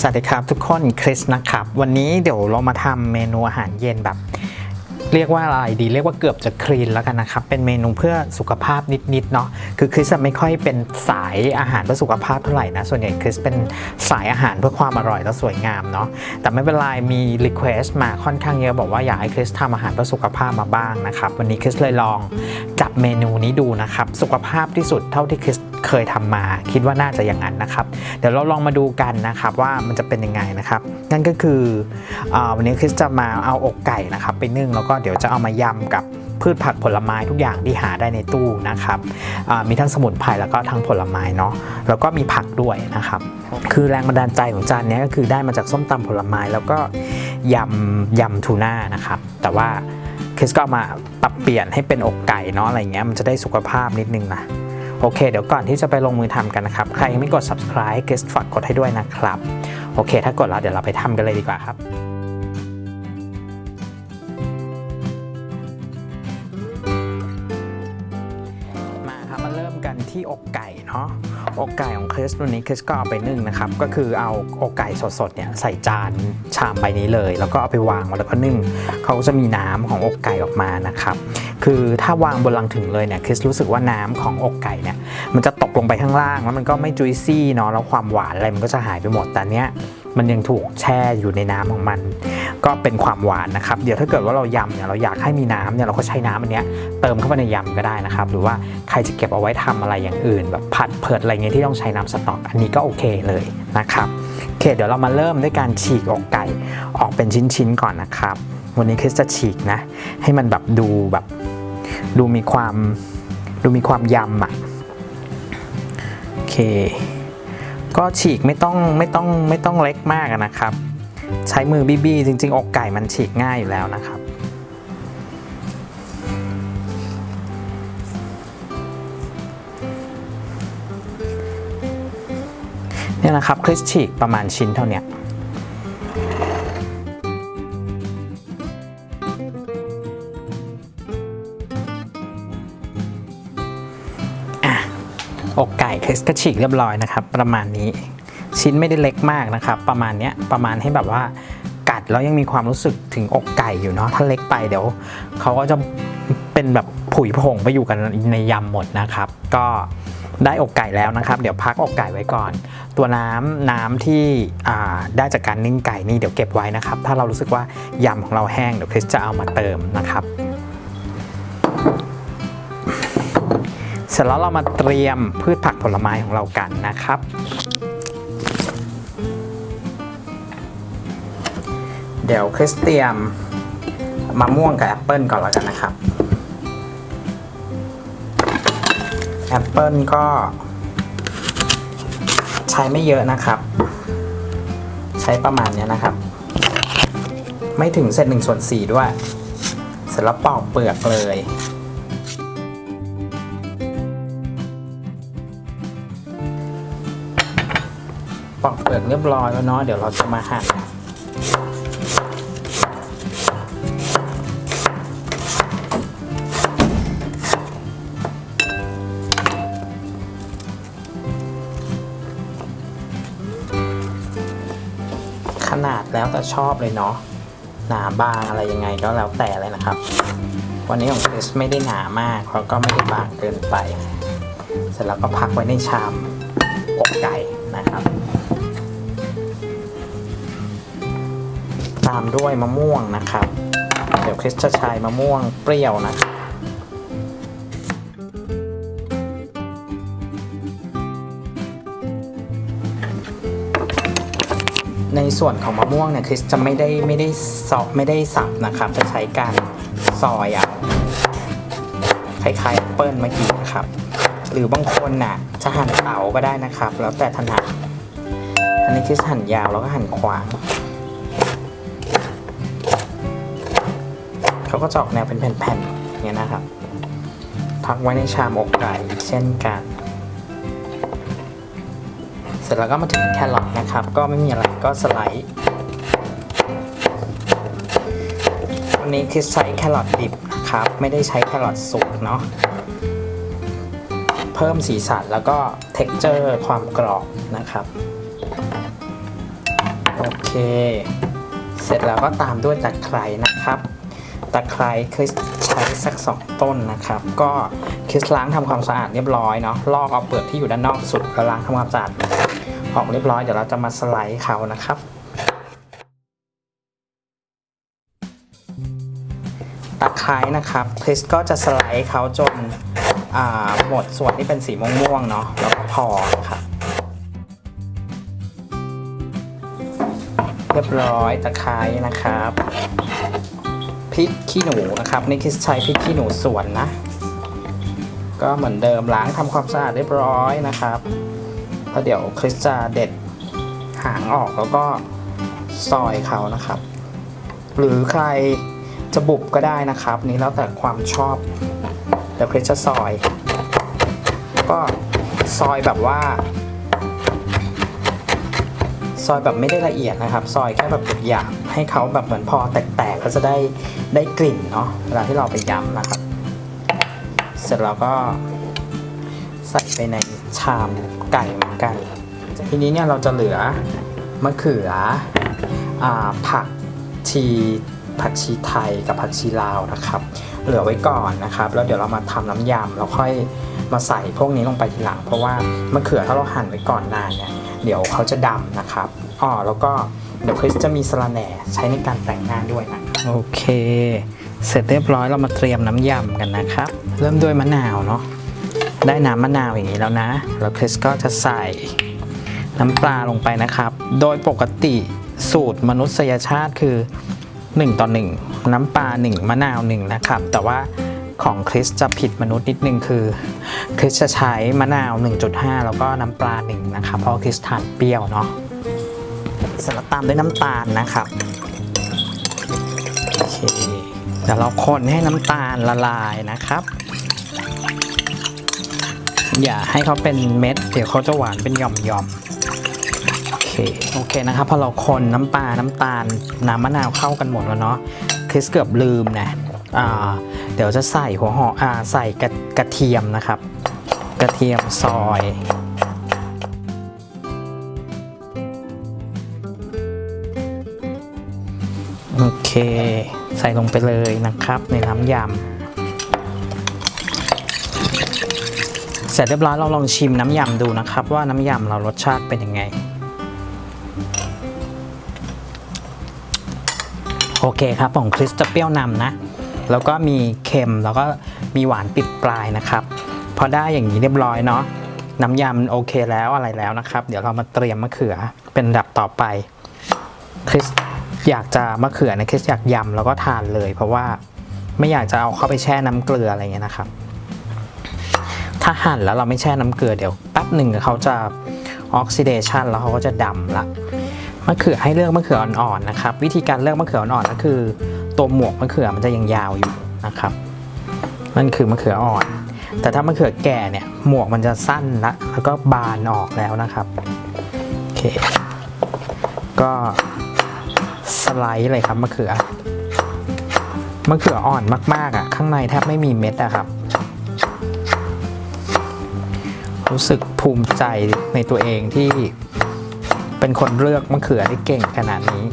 สวัสดีครับทุกคนคริสนะครับ วันนี้เดี๋ยวเรามาทำเมนูอาหารเย็นแบบ เรียกว่าอะไรดีเรียกว่าเกือบจะคลีนแล้วกันนะครับ เป็นเมนูเพื่อสุขภาพนิดๆเนาะคือคริสไม่ค่อยเป็นสายอาหารเพื่อสุขภาพเท่าไหร่นะ ส่วนใหญ่คริสเป็นสายอาหารเพื่อความอร่อยและสวยงามเนาะแต่ไม่เป็นไรมีรีเควสต์มาค่อนข้างเยอะบอกว่าอยากให้คริสทำอาหารเพื่อสุขภาพมาบ้างนะครับวันนี้คริสเลยลองจับเมนูนี้ดูนะครับสุขภาพที่สุดเท่าที่คริสเคยทำมา คิดว่าน่าจะอย่างนั้นนะครับเดี๋ยวเราลองมาดูกันนะครับว่ามันจะเป็นยังไงนะครับนั่นก็คืออวันนี้คริสจะมาเอาอกไก่นะครับไปนึ่งแล้วก็เดี๋ยวจะเอามายำกับพืชผักผลไม้ทุกอย่างที่หาได้ในตู้นะครับอ่ามีทั้งสมุนไพรแล้วก็ทั้งผลไม้เนาะแล้วก็มีผักด้วยนะครับ คือแรงบันดาลใจของจานนี้ก็คือได้มาจากส้มตำผลไม้แล้วก็ยำยำทูน่านะครับ แต่ว่าคริสก็เอามาปรับเปลี่ยนให้เป็นอกไก่เนาะอะไรเงี้ยมันจะได้สุขภาพนิดนึงนะโอเค เดี๋ยวก่อนที่จะไปลงมือทำกันนะครับ ใครยังไม่กด subscribe เกสฝากกดให้ด้วยนะครับ โอเค ถ้ากดแล้วเดี๋ยวเราไปทำกันเลยดีกว่าครับ อกไก่ของคริสตัวนี้คริสก็เอาไปนึ่งนะครับ ก็คือเอาอกไก่สดๆเนี่ยใส่จานชามใบนี้เลย แล้วก็เอาไปวางแล้วก็นึ่งเขาก็จะมีน้ำของอกไก่ออกมานะครับคือถ้าวางบนลังถึงเลยเนี่ยคริสรู้สึกว่าน้ำของอกไก่เนี่ยมันจะตกลงไปข้างล่างแล้วมันก็ไม่จุยซี่เนาะแล้วความหวานอะไรมันก็จะหายไปหมดแต่เนี้ย มันยังถูกแช่อยู่ในน้ำของมัน ก็เป็นความหวานนะครับ เดี๋ยวถ้าเกิดว่าเรายำเนี่ยเราอยากให้มีน้ำเนี่ยเราก็ใช้น้ำอันเนี้ยเติมเข้าไปในยำก็ได้นะครับ หรือว่าใครจะเก็บเอาไว้ทำอะไรอย่างอื่น แบบผัดเผิดอะไรเงี้ยที่ต้องใช้น้ำสต๊อก อันนี้ก็โอเคเลยนะครับโอเคเดี๋ยวเรามาเริ่มด้วยการฉีกอกไก่ออกเป็นชิ้นๆก่อนนะครับ วันนี้คริสจะฉีกนะ ให้มันแบบดูแบบดูมีความดูมีความยำอะโอเค ก็ฉีกไม่ต้องไม่ต้องไม่ต้องเล็กมากนะครับ ใช้มือบี้บี้จริง ๆ อกไก่มันฉีกง่ายอยู่แล้วนะครับเนี่ยนะครับคริสฉีกประมาณชิ้นเท่านี้ อกไก่คริสก็ฉีกเรียบร้อยนะครับ ประมาณนี้ชิ้นไม่ได้เล็กมากนะครับ ประมาณเนี้ยประมาณให้แบบว่ากัดแล้วยังมีความรู้สึกถึงอกไก่อยู่เนาะถ้าเล็กไปเดี๋ยวเขาก็จะเป็นแบบผุยผงไปอยู่กันในยำหมดนะครับ ก็ได้อกไก่แล้วนะครับ เดี๋ยวพักอกไก่ไว้ก่อน ตัวน้ำน้ำที่ได้จากการนึ่งไก่นี่เดี๋ยวเก็บไว้นะครับ ถ้าเรารู้สึกว่ายำของเราแห้งเดี๋ยวคริสจะเอามาเติมนะครับ เสร็จแล้วเรามาเตรียมพืชผักผลไม้ของเรากันนะครับ เดี๋ยวคริสเตรียมมะม่วงกับแอปเปิลก่อนแล้วกันนะครับแอปเปิลก็ใช้ไม่เยอะนะครับ ใช้ประมาณเนี้ยนะครับ ไม่ถึงเศษหนึ่งส่วนสี่ด้วย เสร็จแล้วปอกเปลือกเลย ปอกเปลือกเรียบร้อยแล้วเนาะเดี๋ยวเราจะมาหั่นขนาดแล้วแต่ชอบเลยเนาะหนาบางอะไรยังไงก็แล้วแต่เลยนะครับ วันนี้ของคริสไม่ได้หนามากแล้วก็ไม่ได้บางเกินไป เสร็จแล้วก็พักไว้ในชามอกไก่นะครับามด้วยมะม่วงนะครับ เดี๋ยวคริสจะใช้มะม่วงเปรี้ยวนะครับในส่วนของมะม่วงเนี่ยคริสจะไม่ได้ไม่ได้ซอกไม่ได้สับนะครับ จะใช้การซอยเอาคล้ายๆแอปเปิลเมื่อกี้นะครับ หรือบางคนน่ะจะหั่นเต๋าก็ได้นะครับ แล้วแต่ถนัดอันนี้คริสหั่นยาวแล้วก็หั่นขวาง เขาก็จะออกแนวเป็นแผ่นๆเงี้ยนะครับ พักไว้ในชามอกไก่เช่นกัน เสร็จแล้วก็มาถึงแครอทนะครับ ก็ไม่มีอะไรก็สไลด์วันนี้คือใช้แครอทดิบนะครับ ไม่ได้ใช้แครอทสุกเนาะเพิ่มสีสันแล้วก็ texture ความกรอบนะครับโอเค เสร็จแล้วก็ตามด้วยตะไคร้นะครับ ตะไคร้คริสใช้สักสองต้นนะครับ ก็คริสล้างทำความสะอาดเรียบร้อยเนาะลอกเอาเปลือกที่อยู่ด้านนอกสุดแล้วล้างทำความสะอาดออกเรียบร้อยเดี๋ยวเราจะมาสไลด์เขานะครับ ตะไคร้นะครับคริสก็จะสไลด์เขาจนาหมดส่วนที่เป็นสีม่วงๆเนาะแล้วก็พอนะครับเรียบร้อยตะไคร้นะครับ พริกขี้หนูนะครับนี่คริสใช้พริกขี้หนูสวนนะ ก็เหมือนเดิมล้างทำความสะอาดเรียบร้อยนะครับแล้วเดี๋ยวคริสจะเด็ดหางออกแล้วก็ซอยเขานะครับ หรือใครจะบุบก็ได้นะครับ นี่แล้วแต่ความชอบเดี๋ยวคริสจะซอยก็ซอยแบบว่า ซอยแบบไม่ได้ละเอียดนะครับ ซอยแค่แบบหยาบ ให้เขาแบบเหมือนพอแตกๆก็จะได้ได้กลิ่นเนาะเวลาที่เราไปย้ำนะครับ เสร็จแล้วก็ใส่ไปในชามไก่เหมือนกัน ทีนี้เนี่ยเราจะเหลือมะเขืออผักชีผักชีไทยกับผักชีลาวนะครับ เหลือไว้ก่อนนะครับ แล้วเดี๋ยวเรามาทำน้ำยำแล้วค่อยมาใส่พวกนี้ลงไปทีหลัง เพราะว่ามะเขือถ้าเราหั่นไว้ก่อนนานเนี่ยเดี๋ยวเขาจะดำนะครับอ๋อแล้วก็ เดี๋ยวคริสจะมีสะระแหน่ใช้ในการแต่งหน้าด้วยนะโอเค เสร็จเรียบร้อยเรามาเตรียมน้ำยำกันนะครับ เริ่มด้วยมะนาวเนาะได้น้ำมะนาวอย่างนี้แล้วนะแล้วคริสก็จะใส่น้ำปลาลงไปนะครับ โดยปกติสูตรมนุษยชาติคือ 1 ต่อ 1 น้ำปลา 1 มะนาว 1 นะครับ แต่ว่าของคริสจะผิดมนุษย์นิดนึงคือคริสจะใช้มะนาว 1.5 แล้วก็น้ำปลา 1 นะครับ เพราะคริสทานเปรี้ยวเนาะ เสร็จแล้วตามด้วยน้ำตาลนะครับโอเคเดี๋ยวเราคนให้น้ำตาลละลายนะครับ อย่าให้เขาเป็นเม็ด เดี๋ยวเขาจะหวานเป็นหย่อมๆโอเคโอเคนะครับพอเราคนน้ำปลาน้ำตาลน้ำมะนาวเข้ากันหมดแล้วเนาะคริสเกือบลืมนะเดี๋ยวจะใส่หัวหอมอ่าใส่กระกระเทียมนะครับ กระเทียมซอย โอเค ใส่ลงไปเลยนะครับ ในน้ำยำเสร็จเรียบร้อยเราลองชิมน้ำยำดูนะครับ ว่าน้ำยำเรารสชาติเป็นยังไง โอเคครับของคริสจะเปรี้ยวนำนะ แล้วก็มีเค็มแล้วก็มีหวานปิดปลายนะครับ พอได้อย่างนี้เรียบร้อยเนาะน้ำยำโอเคแล้วอะไรแล้วนะครับ เดี๋ยวเรามาเตรียมมะเขือเป็นอันดับต่อไปคริส อยากจะมะเขือนะคริสอยากยำแล้วก็ทานเลย เพราะว่าไม่อยากจะเอาเข้าไปแช่น้ำเกลืออะไรเงี้ยนะครับ ถ้าหั่นแล้วเราไม่แช่น้ำเกลือเดี๋ยวแป๊บหนึ่งเขาจะออกซิเดชันแล้วเขาก็จะดำละมะเขือให้เลือกมะเขืออ่อนๆนะครับ วิธีการเลือกมะเขืออ่อนๆก็คือตัวหมวกมะเขือมันจะยังยาวอยู่นะครับนั่นคือมะเขืออ่อน แต่ถ้ามะเขือแก่เนี่ยหมวกมันจะสั้นละแล้วก็บานออกแล้วนะครับโอเคก็ สไลด์เลยครับมะเขือมะเขืออ่อนมาก ๆ อะ ข้างในแทบไม่มีเม็ดอะครับ รู้สึกภูมิใจในตัวเองที่เป็นคนเลือกมะเขือได้เก่งขนาดนี้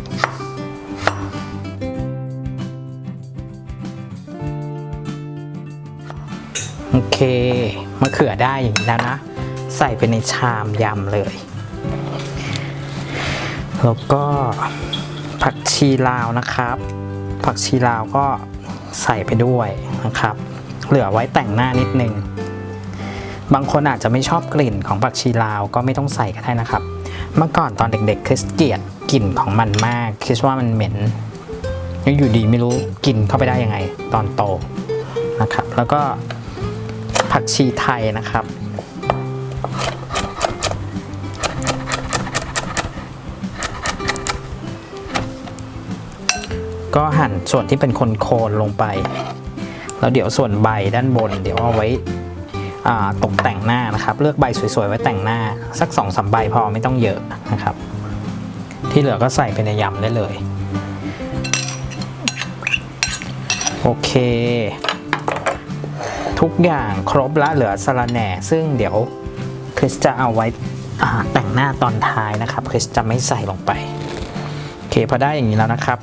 โอเคมะเขือได้อย่างนี้แล้วนะ ใส่ไปในชามยำเลย แล้วก็ ผักชีลาวนะครับ ผักชีลาวก็ใส่ไปด้วยนะครับ เหลือไว้แต่งหน้านิดนึง บางคนอาจจะไม่ชอบกลิ่นของผักชีลาวก็ไม่ต้องใส่ก็ได้นะครับ เมื่อก่อนตอนเด็กๆคริสเกลียดกลิ่นของมันมากคิดว่ามันเหม็นแล้วอยู่ดีไม่รู้กินเข้าไปได้ยังไงตอนโตนะครับ แล้วก็ผักชีไทยนะครับ ก็หั่นส่วนที่เป็นคนโคนลงไป แล้วเดี๋ยวส่วนใบด้านบน เดี๋ยวเอาไว้ตกแต่งหน้านะครับ เลือกใบสวยๆไว้แต่งหน้าสัก2อสใบพอไม่ต้องเยอะนะครับ ที่เหลือก็ใส่ไปในยำได้เลย โอเค ทุกอย่างครบแล้วเหลือสะระแหน่ ซึ่งเดี๋ยวคริสจะเอาไว้แต่งหน้าตอนท้ายนะครับคริสจะไม่ใส่ลงไปโอเคพอได้อย่างนี้แล้วนะครับ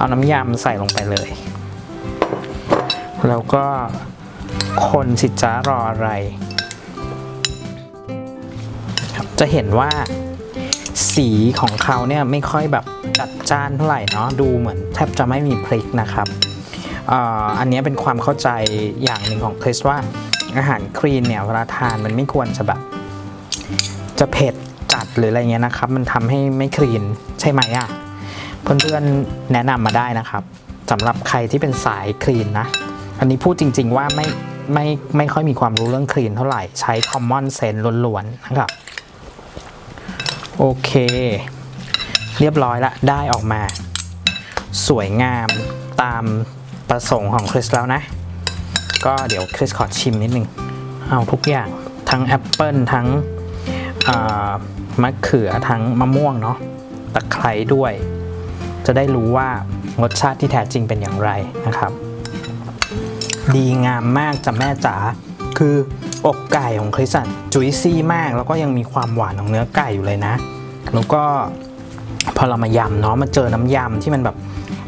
เอาน้ำยำใส่ลงไปเลย แล้วก็คนสิจ้ารออะไร จะเห็นว่าสีของเขาเนี่ยไม่ค่อยแบบจัดจ้านเท่าไหร่เนาะดูเหมือนแทบจะไม่มีพริกนะครับอันนี้เป็นความเข้าใจอย่างหนึ่งของคริสว่าอาหารคลีนเนี่ยเวลาทานมันไม่ควรจะแบบ จะเผ็ดจัดหรืออะไรเงี้ยนะครับ มันทำให้ไม่คลีนใช่ไหมอะ่ะ เพื่อนๆแนะนำมาได้นะครับสำหรับใครที่เป็นสายคลีนนะ อันนี้พูดจริง ๆว่าไม่ไม่ไม่ค่อยมีความรู้เรื่องคลีนเท่าไหร่ใช้ common sense ล้วนๆนะครับ โอเค เรียบร้อยละได้ออกมา สวยงามตามประสงค์ของคริสแล้วนะ ก็เดี๋ยวคริสขอชิมนิดนึง เอาทุกอย่างทั้งแอปเปิลทั้งมะเขือทั้งมะม่วงเนาะตะไคร้ด้วย จะได้รู้ว่ารสชาติที่แท้จริงเป็นอย่างไรนะครับ ดีงามมากจ้ะแม่จ๋าคืออกไก่ของคริสอะจุยซี่มาก แล้วก็ยังมีความหวานของเนื้อไก่อยู่เลยนะ แล้วก็พอเรามายำเนาะมาเจอน้ำยำที่มันแบบ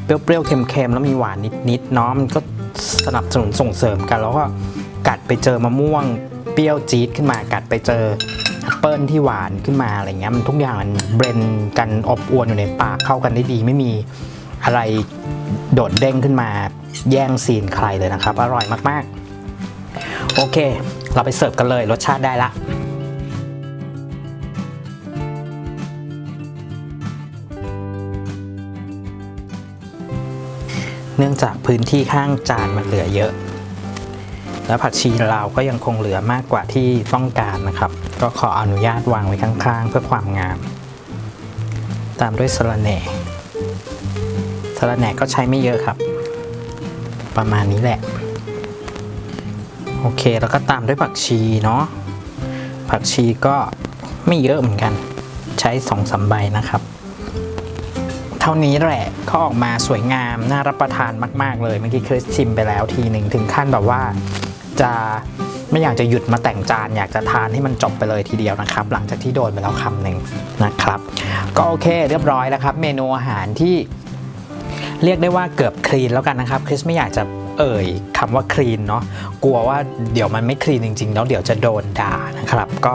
เปรี้ยวๆเค็มๆแล้วมีหวานนิดๆเนาะมันก็สนับสนุนส่งเสริมกัน แล้วก็กัดไปเจอมะม่วงเปรี้ยวจี๊ดขึ้นมากัดไปเจอ เปิลที่หวานขึ้นมาอะไรเงี้ยมันทุกอย่างมันเบรนกันอบอวนอยู่ในปากเข้ากันได้ดี ไม่มีอะไรโดดเด้งขึ้นมาแย่งซีนใครเลยนะครับ อร่อยมากๆ โอเค เราไปเสิร์ฟกันเลยรสชาติได้ละเนื่องจากพื้นที่ข้างจานมันเหลือเยอะ แล้วผักชีเราก็ยังคงเหลือมากกว่าที่ต้องการนะครับ ก็ขออนุญาตวางไว้ข้างๆ เพื่อความงาม ตามด้วยสะระแหน่สะระแหน่ก็ใช้ไม่เยอะครับ ประมาณนี้แหละ โอเคแล้วก็ตามด้วยผักชีเนาะผักชีก็ไม่เยอะเหมือนกัน ใช้สองสามใบนะครับ เท่านี้แหละเขาออกมาสวยงาม น่ารับประทานมาก ๆ เลย เมื่อกี้เคยชิมไปแล้วทีหนึ่งถึงขั้นแบบว่าจะ ไม่อยากจะหยุดมาแต่งจาน อยากจะทานให้มันจบไปเลยทีเดียวนะครับ หลังจากที่โดนไปแล้วคำหนึ่งนะครับ ก็โอเคเรียบร้อยแล้วครับ เมนูอาหารที่เรียกได้ว่าเกือบคลีนแล้วกันนะครับคริสไม่อยากจะเอ่ยคำว่าคลีนเนาะกลัวว่าเดี๋ยวมันไม่คลีนจริงๆ แล้วเดี๋ยวจะโดนด่านะครับ ก็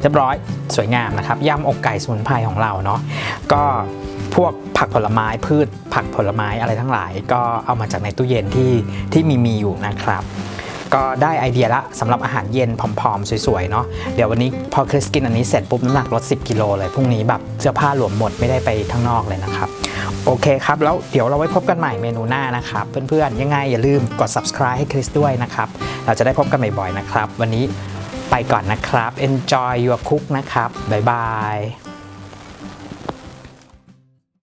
เรียบร้อยสวยงามนะครับยำอกไก่สมุนไพรของเราเนาะก็พวกผักผลไม้พืชผักผลไม้อะไรทั้งหลาย ก็เอามาจากในตู้เย็นที่ที่มีมีอยู่นะครับ ก็ได้ไอเดียละสำหรับอาหารเย็นผอมๆ สวยๆ เนาะเดี๋ยววันนี้พอคริสกินอันนี้เสร็จปุ๊บน้ำหนักลด 10 กิโลเลย พรุ่งนี้แบบเสื้อผ้าหลวมหมดไม่ได้ไปข้างนอกเลยนะครับ โอเคครับ แล้วเดี๋ยวเราไว้พบกันใหม่เมนูหน้านะครับ เพื่อนๆ ยังไงอย่าลืมกด subscribe ให้คริสด้วยนะครับ เราจะได้พบกันบ่อยๆ นะครับ วันนี้ไปก่อนนะครับ enjoy your cook นะครับบ๊ายบาย